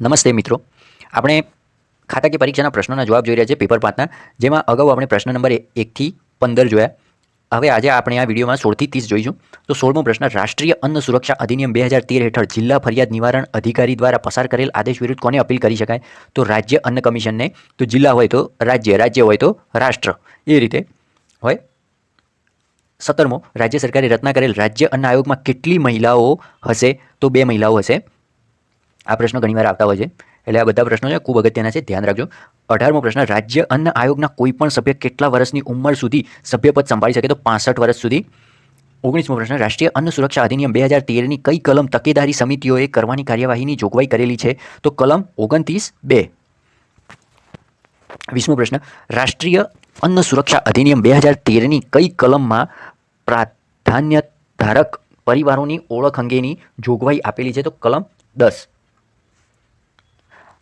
નમસ્તે મિત્રો. આપણે ખાતાકીય પરીક્ષાના પ્રશ્નોના જવાબ જોઈ રહ્યા છે પેપર પાંચના, જેમાં અગાઉ આપણે પ્રશ્ન નંબર એકથી પંદર જોયા. હવે આજે આપણે આ વિડીયોમાં સોળથી ત્રીસ જોઈશું. તો સોળમો પ્રશ્ન, રાષ્ટ્રીય અન્ન સુરક્ષા અધિનિયમ બે હજાર તેર હેઠળ જિલ્લા ફરિયાદ નિવારણ અધિકારી દ્વારા પસાર કરેલ આદેશ વિરુદ્ધ કોને અપીલ કરી શકાય? તો રાજ્ય અન્ન કમિશનને. તો જિલ્લા હોય તો રાજ્ય રાજ્ય હોય તો રાષ્ટ્ર. એ રીતે હોય. સત્તરમો, રાજ્ય સરકારે રચના કરેલ રાજ્ય અન્ન આયોગમાં કેટલી મહિલાઓ હશે? તો બે મહિલાઓ હશે. આ પ્રશ્નો ઘણીવાર આવતા હોય છે. એટલે આ બધા પ્રશ્નો છે, ખૂબ અગત્યના છે, ધ્યાન રાખજો. અઢારમો પ્રશ્ન, રાજ્ય અન્ન આયોગના કોઈ પણ સભ્ય કેટલા વર્ષની ઉંમર સુધી સભ્યપદ સંભાળી શકે? તો પાસઠ વર્ષ સુધી. ઓગણીસમો પ્રશ્ન, રાષ્ટ્રીય અન્ન સુરક્ષા અધિનિયમ બે હજાર તેરની કઈ કલમ તકેદારી સમિતિઓએ કરવાની કાર્યવાહીની જોગવાઈ કરેલી છે? તો કલમ ઓગણત્રીસ બે. વીસમો પ્રશ્ન, રાષ્ટ્રીય અન્ન સુરક્ષા અધિનિયમ બે હજાર તેરની કઈ કલમમાં પ્રાધાન્ય ધારક પરિવારોની ઓળખ અંગેની જોગવાઈ આપેલી છે? તો કલમ દસ.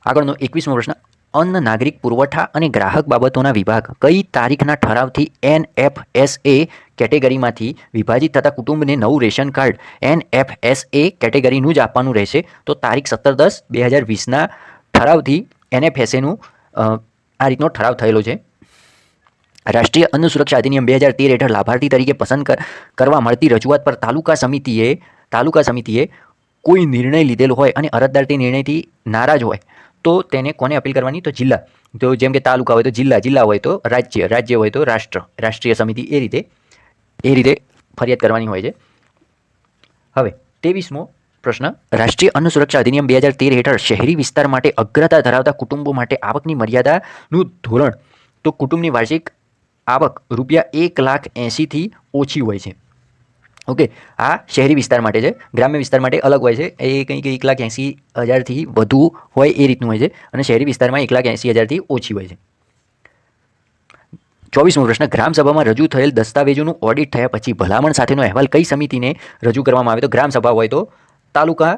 આગળનો એકવીસમો પ્રશ્ન, અન્ન નાગરિક પુરવઠા અને ગ્રાહક બાબતોના વિભાગ કઈ તારીખના ઠરાવથી એન એફ એસ એ કેટેગરીમાંથી વિભાજિત થતા કુટુંબને નવું ration card N F S A કેટેગરીનું જ આપવાનું રહેશે? તો તારીખ સત્તર દસ, બે હજાર વીસના ઠરાવથી એનએફએસએનું આ રીતનો ઠરાવ થયેલો છે. રાષ્ટ્રીય અન્ન સુરક્ષા અધિનિયમ બે હજાર તેર હેઠળ લાભાર્થી તરીકે પસંદ કરવા મળતી રજૂઆત પર તાલુકા સમિતિએ તાલુકા સમિતિએ કોઈ નિર્ણય લીધેલો હોય અને અરજદાર તે નિર્ણયથી નારાજ હોય તો તેને કોને અપીલ કરવાની? તો જિલ્લા. તો જેમ કે તાલુકા હોય તો જિલ્લા જિલ્લા હોય તો રાજ્ય રાજ્ય હોય તો રાષ્ટ્ર. રાષ્ટ્રીય સમિતિ એ રીતે એ રીતે ફરિયાદ કરવાની હોય છે. હવે, ત્રેવીસમો પ્રશ્ન. રાષ્ટ્રીય અન્ન સુરક્ષા અધિનિયમ બે હજાર તેર હેઠળ શહેરી વિસ્તાર માટે અગ્રતા ધરાવતા કુટુંબો માટે આવકની મર્યાદાનું ધોરણ. તો કુટુંબની વાર્ષિક આવક રૂપિયા એક લાખ એંશીથી ઓછી હોય છે. ઓકે, આ શહેરી વિસ્તાર માટે છે. ગ્રામ્ય વિસ્તાર માટે અલગ હોય છે. એ કંઈક એક લાખ એંસી હજારથી વધુ હોય એ રીતનું હોય છે અને શહેરી વિસ્તારમાં એક લાખ એંસી હજારથી ઓછી હોય છે. ચોવીસમો પ્રશ્ન, ગ્રામસભામાં રજૂ થયેલ દસ્તાવેજોનું ઓડિટ થયા પછી ભલામણ સાથેનો અહેવાલ કઈ સમિતિને રજૂ કરવામાં આવે? તો ગ્રામસભા હોય તો તાલુકા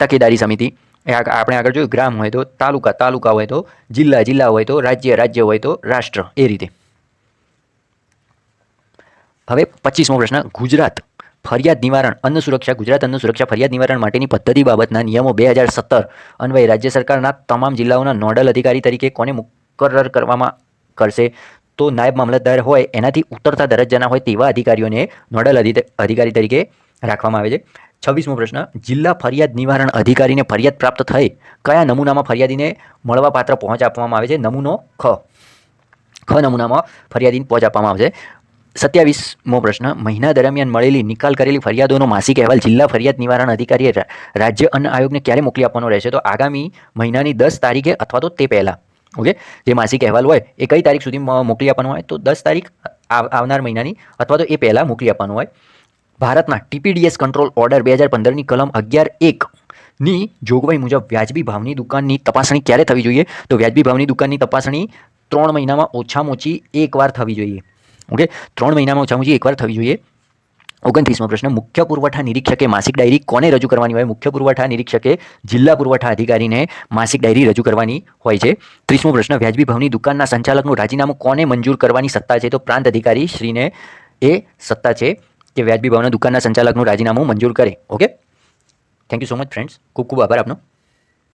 તકેદારી સમિતિ. એ આપણે આગળ જોયું, ગ્રામ હોય તો તાલુકા તાલુકા હોય તો જિલ્લા જિલ્લા હોય તો રાજ્ય રાજ્ય હોય તો રાષ્ટ્ર, એ રીતે. હવે પચીસમો પ્રશ્ન, ગુજરાત ફરિયાદ નિવારણ, અન્ન સુરક્ષા, ગુજરાત અન્ન સુરક્ષા ફરિયાદ નિવારણ માટેની પદ્ધતિ બાબતના નિયમો બે હજાર સત્તર અન્વયે રાજ્ય સરકારના તમામ જિલ્લાઓના નોડલ અધિકારી તરીકે કોને મુકરર કરવામાં કરશે? તો નાયબ મામલતદાર હોય, એનાથી ઉતરતા દરજ્જાના હોય તેવા અધિકારીઓને નોડલ અધિ- અધિકારી તરીકે રાખવામાં આવે છે. છવ્વીસમો પ્રશ્ન, જિલ્લા ફરિયાદ નિવારણ અધિકારીને ફરિયાદ પ્રાપ્ત થઈ, કયા નમૂનામાં ફરિયાદીને મળવાપાત્ર પહોંચ આપવામાં આવે છે? નમૂનો ખ. ખ નમૂનામાં ફરિયાદીને પહોંચ આપવામાં આવશે સત્યાવીસમો પ્રશ્ન. મહિના દરમિયાન મળેલી નિકાલ કરેલી ફરિયાદોનો માસિક અહેવાલ જિલ્લા ફરિયાદ નિવારણ અધિકારીએ રાજ્ય અન્ન આયોગને ક્યારે મોકલી આપવાનો રહેશે? તો આગામી મહિનાની દસ તારીખે અથવા તો તે પહેલાં. ઓકે? જે માસિક અહેવાલ હોય એ કઈ તારીખ સુધી મોકલી આપવાનો હોય? તો દસ તારીખ આવ- આવનાર મહિનાની અથવા તો એ પહેલાં મોકલી આપવાનું હોય. ભારતના ટીપીડીએસ કંટ્રોલ ઓર્ડર બે હજાર પંદરની કલમ અગિયાર એક ની જોગવાઈ મુજબ વ્યાજબી ભાવની દુકાનની તપાસણી ક્યારે થવી જોઈએ? તો વ્યાજબી ભાવની દુકાનની તપાસણી ત્રણ મહિનામાં ઓછામાં ઓછી એકવાર થવી જોઈએ. ઓકે? ત્રણ મહિનામાં ઓછામાં ઓછી એકવાર થવી જોઈએ. ઓગણત્રીસમો પ્રશ્ન, મુખ્ય પુરવઠા નિરીક્ષકે માસિક ડાયરી કોને રજૂ કરવાની હોય? મુખ્ય પુરવઠા નિરીક્ષકે જિલ્લા પુરવઠા અધિકારીને માસિક ડાયરી રજૂ કરવાની હોય છે. ત્રીસમો પ્રશ્ન, વ્યાજબી ભાવની દુકાનના સંચાલકનું રાજીનામું કોને મંજૂર કરવાની સત્તા છે? તો પ્રાંત અધિકારી શ્રીને એ સત્તા છે કે વ્યાજબી ભાવના દુકાનના સંચાલકનું રાજીનામું મંજૂર કરે. Okay? Thank you so much friends ખૂબ ખૂબ આભાર આપનો.